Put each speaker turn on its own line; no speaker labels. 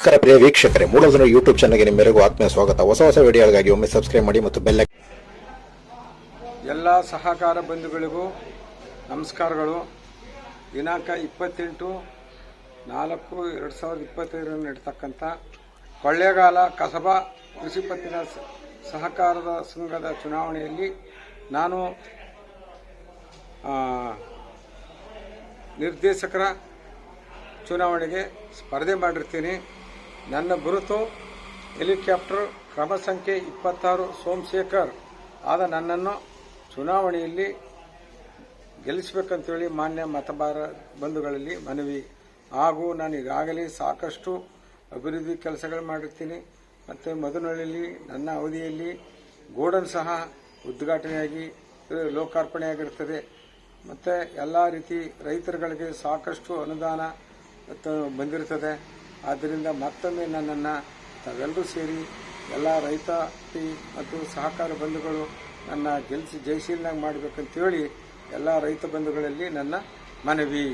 ನಮಸ್ಕಾರ ಪ್ರಿಯ ವೀಕ್ಷಕರೇ ಮೂಡೋದನ್ನು ಯೂಟ್ಯೂಬ್ ಚಾನಲ್ಗೆ ನಿಮ್ಮೆಲ್ಲರಿಗೂ ಆತ್ಮೀಯ ಸ್ವಾಗತ. ಹೊಸ ಹೊಸ ವಿಡಿಯೋಗಳಿಗಾಗಿ ಒಮ್ಮೆ ಸಬ್ಸ್ಕ್ರೈಬ್ ಮಾಡಿ ಮತ್ತು ಬೆಲ್ಲ
ಎಲ್ಲ ಸಹಕಾರ ಬಂಧುಗಳಿಗೂ ನಮಸ್ಕಾರಗಳು. ದಿನಾಂಕ ಇಪ್ಪತ್ತೆಂಟು ನಾಲ್ಕು ಎರಡು ಸಾವಿರದ ಇಪ್ಪತ್ತೈದರಲ್ಲಿ ನಡೀತಕ್ಕಂಥ ಕೊಳ್ಳೇಗಾಲ ಕಸಬಾ ಕೃಷಿ ಪತ್ತಿನ ಸಹಕಾರದ ಸಂಘದ ಚುನಾವಣೆಯಲ್ಲಿ ನಾನು ನಿರ್ದೇಶಕರ ಚುನಾವಣೆಗೆ ಸ್ಪರ್ಧೆ ಮಾಡಿರ್ತೀನಿ. ನನ್ನ ಗುರುತು, ಹೆಲಿಕಾಪ್ಟರ್ ಕ್ರಮ ಸಂಖ್ಯೆ ಇಪ್ಪತ್ತಾರು ಸೋಮಶೇಖರ್. ಆದ ನನ್ನನ್ನು ಚುನಾವಣೆಯಲ್ಲಿ ಗೆಲ್ಲಿಸಬೇಕಂತೇಳಿ ಮಾನ್ಯ ಮತಬಾರ ಬಂಧುಗಳಲ್ಲಿ ಮನವಿ. ಹಾಗೂ ನಾನು ಈಗಾಗಲೇ ಸಾಕಷ್ಟು ಅಭಿವೃದ್ಧಿ ಕೆಲಸಗಳು ಮಾಡಿರ್ತೀನಿ ಮತ್ತು ಮದುನಳ್ಳಿಯಲ್ಲಿ ನನ್ನ ಅವಧಿಯಲ್ಲಿ ಗೋಡನ್ ಸಹ ಉದ್ಘಾಟನೆಯಾಗಿ ಲೋಕಾರ್ಪಣೆ ಲೋಕಾರ್ಪಣೆಯಾಗಿರ್ತದೆ ಮತ್ತು ಎಲ್ಲ ರೀತಿ ರೈತರುಗಳಿಗೆ ಸಾಕಷ್ಟು ಅನುದಾನ ಬಂದಿರ್ತದೆ ಆದ್ದರಿಂದ ಮತ್ತೊಮ್ಮೆ ನನ್ನನ್ನು ತಾವೆಲ್ಲರೂ ಸೇರಿ ಎಲ್ಲ ರೈತಾಪಿ ಮತ್ತು ಸಹಕಾರ ಬಂಧುಗಳು ನನ್ನ ಗೆಲ್ಸಿ ಜಯಶೀಲನಾಗಿ ಮಾಡಬೇಕಂತೇಳಿ ಎಲ್ಲ ರೈತ ಬಂಧುಗಳಲ್ಲಿ ನನ್ನ ಮನವಿ.